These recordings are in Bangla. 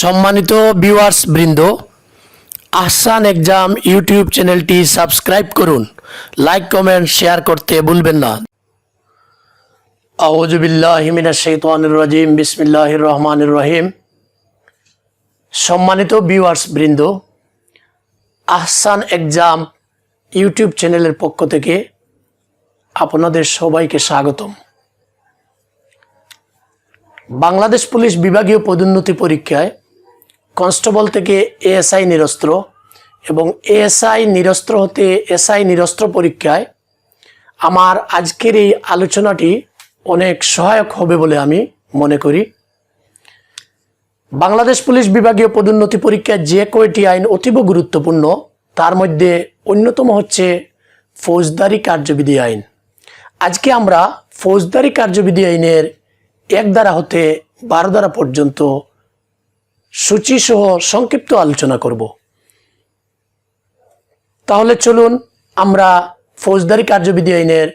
সম্মানিত ভিউয়ার্স বৃন্দ, আহসান এক্সাম ইউটিউব চ্যানেলটি সাবস্ক্রাইব করুন লাইক কমেন্ট শেয়ার করতে ভুলবেন না। আউযু বিল্লাহি মিনাশ শাইতানির রাজিম, বিসমিল্লাহির রহমানির রহিম। সম্মানিত ভিউয়ার্স বৃন্দ, আহসান এক্সাম ইউটিউব চ্যানেলের পক্ষ থেকে আপনাদের সবাইকে স্বাগতম। বাংলাদেশ পুলিশ বিভাগীয় পদোন্নতি পরীক্ষায় কনস্টেবল থেকে এএসআই নিরস্ত্র এবং এএসআই নিরস্ত্র হতে এসআই নিরস্ত্র পরীক্ষায় আমার আজকের এই আলোচনাটি অনেক সহায়ক হবে বলে আমি মনে করি। বাংলাদেশ পুলিশ বিভাগীয় পদোন্নতি পরীক্ষায় যে কয়টি আইন অতীব গুরুত্বপূর্ণ, তার মধ্যে অন্যতম হচ্ছে ফৌজদারি কার্যবিধি আইন। আজকে আমরা ফৌজদারি কার্যবিধি আইনের এক দ্বারা হতে বারো দ্বারা পর্যন্ত সূচিসহ সংক্ষিপ্ত আলোচনা করব। তাহলে চলুন আমরা ফৌজদারি কার্যবিধি আইনের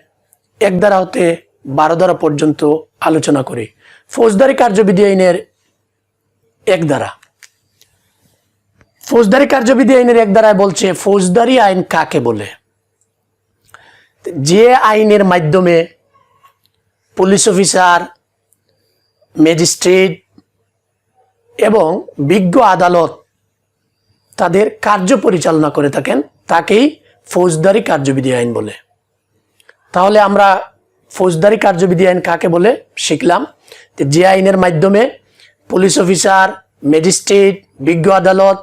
এক দ্বারা হতে বারো পর্যন্ত আলোচনা করি। ফৌজদারি কার্যবিধি আইনের এক দ্বারা ফৌজদারি কার্যবিধি আইনের এক দ্বারায় বলছে, ফৌজদারি আইন কাকে বলে? যে আইনের মাধ্যমে পুলিশ অফিসার, ম্যাজিস্ট্রেট এবং বিজ্ঞ আদালত তাদের কার্য পরিচালনা করে থাকেন, তাকেই ফৌজদারি কার্যবিধি আইন বলে। তাহলে আমরা ফৌজদারি কার্যবিধি আইন কাকে বলে শিখলাম? যে আইনের মাধ্যমে পুলিশ অফিসার, ম্যাজিস্ট্রেট, বিজ্ঞ আদালত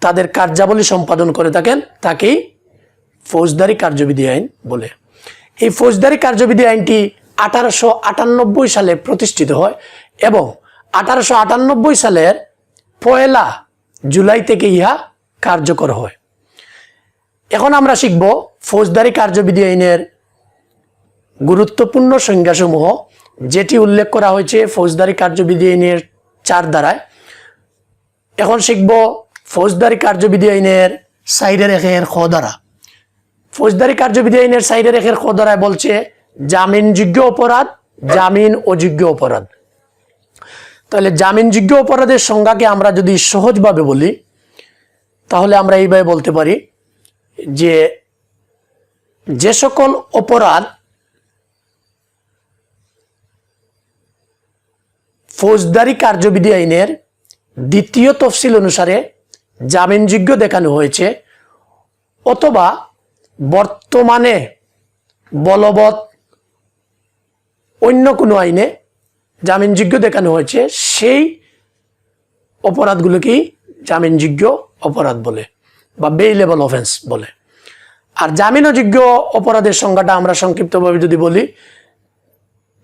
তাদের কার্যাবলী সম্পাদন করে থাকেন, তাকেই ফৌজদারি কার্যবিধি আইন বলে। এই ফৌজদারি কার্যবিধি আইনটি আঠারোশো আটানব্বই সালে প্রতিষ্ঠিত হয় এবং আঠারোশো আটানব্বই সালের পয়লা জুলাই থেকে ইহা কার্যকর হয়। এখন আমরা শিখব ফৌজদারি কার্যবিধি আইনের গুরুত্বপূর্ণ সংজ্ঞাসমূহ, যেটি উল্লেখ করা হয়েছে ফৌজদারি কার্যবিধি আইনের চার দ্বারায় এখন শিখব ফৌজদারি কার্যবিধি আইনের সাইডে একের খ দ্বারা ফৌজদারি কার্যবিধি আইনের সাইডে একের খ দ্বারায় বলছে, জামিনযোগ্য অপরাধ, জামিন অযোগ্য অপরাধ। তাহলে জামিনযোগ্য অপরাধের সংজ্ঞাকে আমরা যদি সহজভাবে বলি, তাহলে আমরা এইভাবে বলতে পারি যে যে সকল অপরাধ ফৌজদারি কার্যবিধি আইনের দ্বিতীয় তফসিল অনুসারে জামিনযোগ্য দেখানো হয়েছে, অথবা বর্তমানে বলবৎ অন্য কোনো আইনে জামিনযোগ্য দেখানো হয়েছে, সেই অপরাধগুলোকেই জামিনযোগ্য অপরাধ বলে বা বেইলেবল অফেন্স বলে। আর জামিনযোগ্য অপরাধের সংজ্ঞাটা আমরা সংক্ষিপ্তভাবে যদি বলি,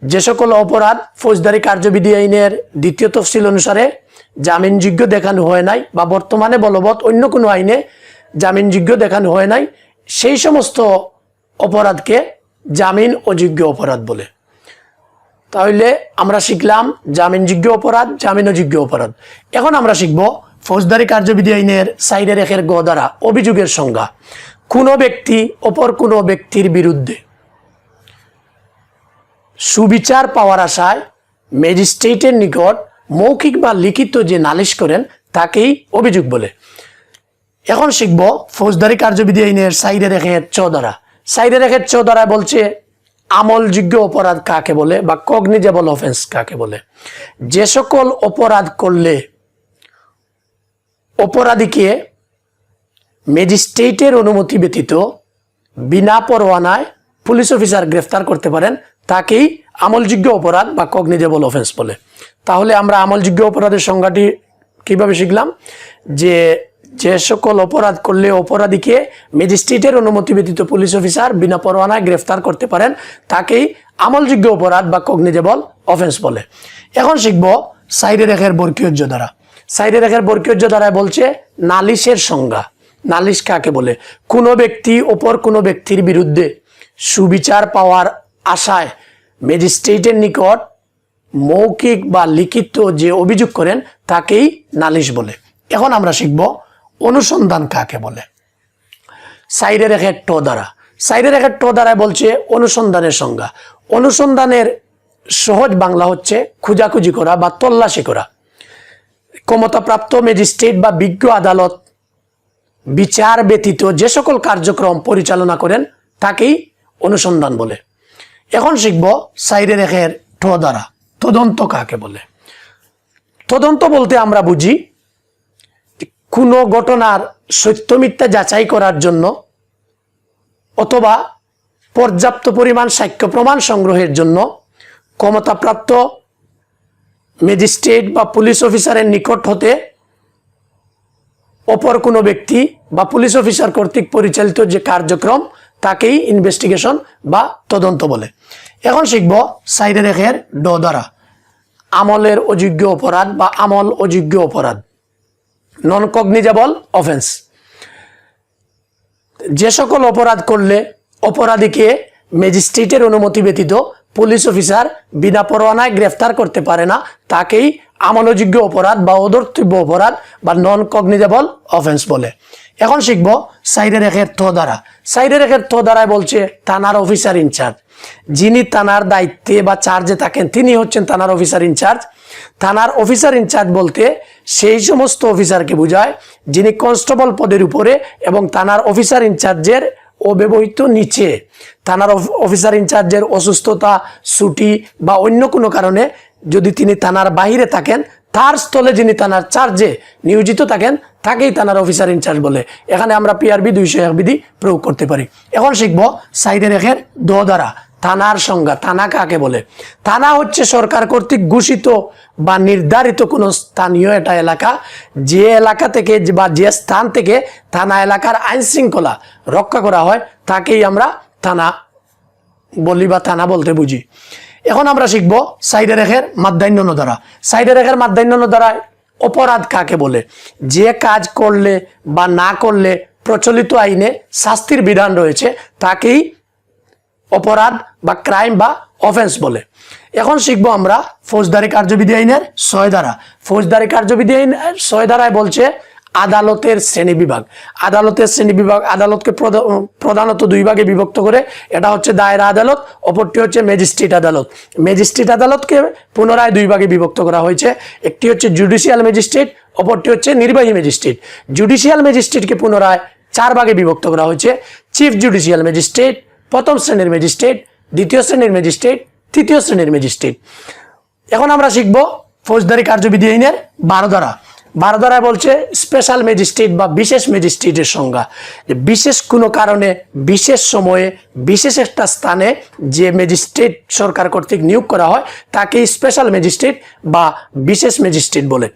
যে সকল অপরাধ ফৌজদারি কার্যবিধি আইনের দ্বিতীয় তফসিল অনুসারে জামিনযোগ্য দেখানো হয় নাই বা বর্তমানে বলবৎ অন্য কোনো আইনে জামিনযোগ্য দেখানো হয় নাই, সেই সমস্ত অপরাধকে জামিন অযোগ্য অপরাধ বলে। তাহলে আমরা শিখলাম জামিনযোগ্য অপরাধ জামিন অযোগ্য অপরাধ। এখন আমরা শিখব ফৌজদারি কার্যবিধি আইনের সাইডের একের গ দ্বারা অভিযোগের সংজ্ঞা। কোনো ব্যক্তি অপর কোনো ব্যক্তির বিরুদ্ধে সুবিচার পাওয়ার আশায় ম্যাজিস্ট্রেটের নিকট মৌখিক বা লিখিত যে নালিশ করেন, তাকেই অভিযোগ বলে। এখন শিখব ফৌজদারি কার্যবিধি আইনের সাইডে রেখে চ দ্বারা। সাইডে রেখে চ দ্বারা বলছে আমলযোগ্য অপরাধ কাকে বলে বা কগনিজেবল অফেন্স কাকে বলে? যে সকল অপরাধ করলে অপরাধীকে ম্যাজিস্ট্রেটের অনুমতি ব্যতীত বিনা পরোয়ানায় পুলিশ অফিসার গ্রেফতার করতে পারেন, তাকেই আমলযোগ্য অপরাধ বা কগনিজেবল অফেন্স বলে। তাহলে আমরা আমলযোগ্য অপরাধের সংজ্ঞাটি কীভাবে শিখলাম? যে যে সকল অপরাধ করলে অপরাধীকে ম্যাজিস্ট্রেটের অনুমতি ব্যতীত পুলিশ অফিসার বিনা পরোয়ানায় গ্রেফতার করতে পারেন, তাকেই আমলযোগ্য অপরাধ বা কগনিজেবল অফেন্স বলে। এখন শিখব সাইডে রেখের বর্গীয়জ্য দ্বারা। সাইডে রেখের বর্গীয়জ্য দ্বারা বলছে নালিশের সংজ্ঞা। নালিশ কাকে বলে? কোনো ব্যক্তি অপর কোনো ব্যক্তির বিরুদ্ধে সুবিচার পাওয়ার আশায় ম্যাজিস্ট্রেটের নিকট মৌখিক বা লিখিত যে অভিযোগ করেন, তাকেই নালিশ বলে। এখন আমরা শিখব অনুসন্ধান কাকে বলে? সাইডে রেখে ট দ্বারা। সাইডে রেখে ট দ্বারায় বলছে অনুসন্ধানের সংজ্ঞা। অনুসন্ধানের সহজ বাংলা হচ্ছে খুঁজাখুঁজি করা বা তল্লাশি করা। ক্ষমতাপ্রাপ্ত ম্যাজিস্ট্রেট বা বিজ্ঞ আদালত বিচার ব্যতীত যে সকল কার্যক্রম পরিচালনা করেন, তাকেই অনুসন্ধান বলে। এখন শিখব সাইডের একের ঠ দ্বারা। তদন্ত কাকে বলে? তদন্ত বলতে আমরা বুঝি কোনো ঘটনার সত্য মিথ্যা যাচাই করার জন্য অথবা পর্যাপ্ত পরিমাণ সাক্ষ্য প্রমাণ সংগ্রহের জন্য ক্ষমতাপ্রাপ্ত ম্যাজিস্ট্রেট বা পুলিশ অফিসারের নিকট হতে অপর কোনো ব্যক্তি বা পুলিশ অফিসার কর্তৃক পরিচালিত যে কার্যক্রম, তাকেই ইনভেস্টিগেশন বা তদন্ত বলে। এখন শিখব সাইডে রেখের ড দ্বারা। আমলের অযোগ্য অপরাধ বা আমল অযোগ্য অপরাধ। নন কগনিজেবল অফেন্স যে সকল অপরাধ করলে অপরাধীকে ম্যাজিস্ট্রেটের অনুমতি ব্যতীত পুলিশ অফিসার বিনা পরোয়ানায় গ্রেফতার করতে পারে না, তাকেই আমলযোগ্য অপরাধ বা অদর্তব্য অপরাধ বা নন কগনিজেবল অফেন্স বলে। এখন শিখব সাইডের একের থ দ্বারা। সাইডের একের থ দ্বারায় বলছে, থানার অফিসার ইনচার্জ যিনি থানার দায়িত্বে বা চার্জে থাকেন, তিনি হচ্ছেন থানার অফিসার ইনচার্জ থানার অফিসার ইনচার্জ বলতে সেই সমস্ত অফিসারকে বোঝায়, যিনি কনস্টেবল পদের উপরে এবং থানার অফিসার ইনচার্জের অব্যবহিত নিচে। থানার অফ- অফিসার ইনচার্জের অসুস্থতা, ছুটি বা অন্য কোনো কারণে যদি তিনি থানার বাহিরে থাকেন, তার স্থলে যিনি থানার চার্জে নিয়োজিত থাকেন, তাকেই থানার অফিসার ইনচার্জ বলে। এখানে আমরা পিআরবি দুইশো এক বিধি প্রয়োগ করতে পারি। এখন শিখব সাইডে রেখের দ দ্বারা। থানার সংজ্ঞা, থানা কাকে বলে? থানা হচ্ছে সরকার কর্তৃক ঘোষিত বা নির্ধারিত কোনো স্থানীয় এটা এলাকা, যে এলাকা থেকে বা যে স্থান থেকে থানা এলাকার আইন শৃঙ্খলা রক্ষা করা হয়, তাকেই আমরা থানা বলি বা থানা বলতে বুঝি। এখন আমরা শিখব সাইডে রেখের মাধ্যান্য দ্বারা সাইডে রেখের মাধ্যান্য দ্বারা অপরাধ কাকে বলে? যে কাজ করলে বা না করলে প্রচলিত আইনে শাস্তির বিধান রয়েছে, তাকেই অপরাধ বা ক্রাইম বা অফেন্স বলে। এখন শিখব আমরা ফৌজদারি কার্যবিধি আইনের ছয় ধারা। ফৌজদারি কার্যবিধি আইনের ছয় ধারায় বলছে আদালতের শ্রেণি বিভাগ। আদালতের শ্রেণি বিভাগ আদালতকে প্রধা- প্রধানত দুই ভাগে বিভক্ত করে, এটা হচ্ছে দায়রা আদালত, অপরটি হচ্ছে ম্যাজিস্ট্রেট আদালত। ম্যাজিস্ট্রেট আদালতকে পুনরায় দুই ভাগে বিভক্ত করা হয়েছে, একটি হচ্ছে জুডিশিয়াল ম্যাজিস্ট্রেট অপরটি হচ্ছে নির্বাহী ম্যাজিস্ট্রেট জুডিশিয়াল ম্যাজিস্ট্রেটকে পুনরায় চার ভাগে বিভক্ত করা হয়েছে চিফ জুডিশিয়াল ম্যাজিস্ট্রেট প্রথম শ্রেণির ম্যাজিস্ট্রেট, দ্বিতীয় শ্রেণির ম্যাজিস্ট্রেট, তৃতীয় শ্রেণির ম্যাজিস্ট্রেট। এখন আমরা শিখব ফৌজদারি কার্যবিধি আইনের বারো ধারা। বারো ধারায় বলছে স্পেশাল ম্যাজিস্ট্রেট বা বিশেষ ম্যাজিস্ট্রেটের সংজ্ঞা। বিশেষ কোনো কারণে, বিশেষ সময়ে, বিশেষ একটা স্থানে যে ম্যাজিস্ট্রেট সরকার কর্তৃক নিয়োগ করা হয় তাকে স্পেশাল ম্যাজিস্ট্রেট বা বিশেষ ম্যাজিস্ট্রেট বলে।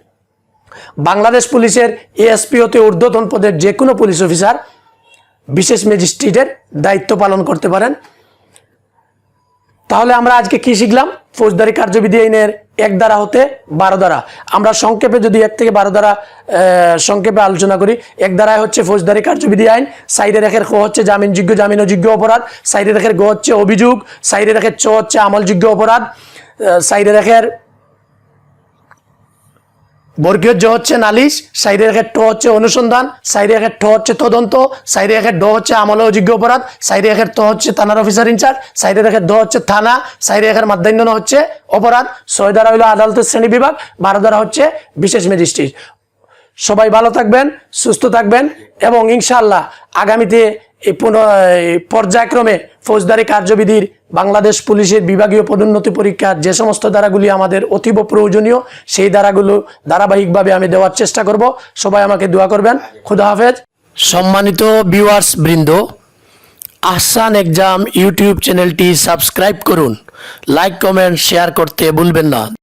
বাংলাদেশ পুলিশের এএসপি হতে ঊর্ধ্বতন পদের যে কোনো পুলিশ অফিসার বিশেষ ম্যাজিস্ট্রেটের দায়িত্ব পালন করতে পারেন। তাহলে আমরা আজকে কি শিখলাম? ফৌজদারি কার্যবিধি আইনের এক দ্বারা হতে বারো দ্বারা আমরা সংক্ষেপে যদি এক থেকে বারো দ্বারা সংক্ষেপে আলোচনা করি, এক দ্বারায় হচ্ছে ফৌজদারি কার্যবিধি আইন, সাইডে রেখের খ হচ্ছে জামিনযোগ্য জামিন অযোগ্য অপরাধ, সাইডে রেখের গ হচ্ছে অভিযোগ, সাইডে রেখের চ হচ্ছে আমলযোগ্য অপরাধ সাইডে রেখের বর্গীয় জ হচ্ছে নালিশ সাইডে রেখে ট হচ্ছে অনুসন্ধান সাইডে রেখে ঠ হচ্ছে তদন্ত সাইডে রেখে ড হচ্ছে আমল অযোগ্য অপরাধ সাইডে রেখে ত হচ্ছে থানার অফিসার ইনচার্জ সাইডে রেখে দ হচ্ছে থানা সাইডে রেখে মাধ্যান্য হচ্ছে অপরাধ, ছয় দ্বারা হইল আদালতের শ্রেণি বিভাগ, বারো দ্বারা হচ্ছে বিশেষ ম্যাজিস্ট্রেট। সবাই ভালো থাকবেন, সুস্থ থাকবেন এবং ইনশাআল্লাহ আগামীতে এই পর্যায়ক্রমে ফৌজদারি কার্যবিধির বাংলাদেশ পুলিশের বিভাগীয় পদোন্নতি পরীক্ষার যে সমস্ত ধারাগুলি আমাদের অতীব প্রয়োজনীয়, সেই ধারাগুলো ধারাবাহিকভাবে আমি দেওয়ার চেষ্টা করব। সবাই আমাকে দোয়া করবেন। খুদা হাফেজ। সম্মানিত ভিউয়ার্স বৃন্দ, আহসান এক্সাম ইউটিউব চ্যানেলটি সাবস্ক্রাইব করুন। লাইক, কমেন্ট, শেয়ার করতে ভুলবেন না।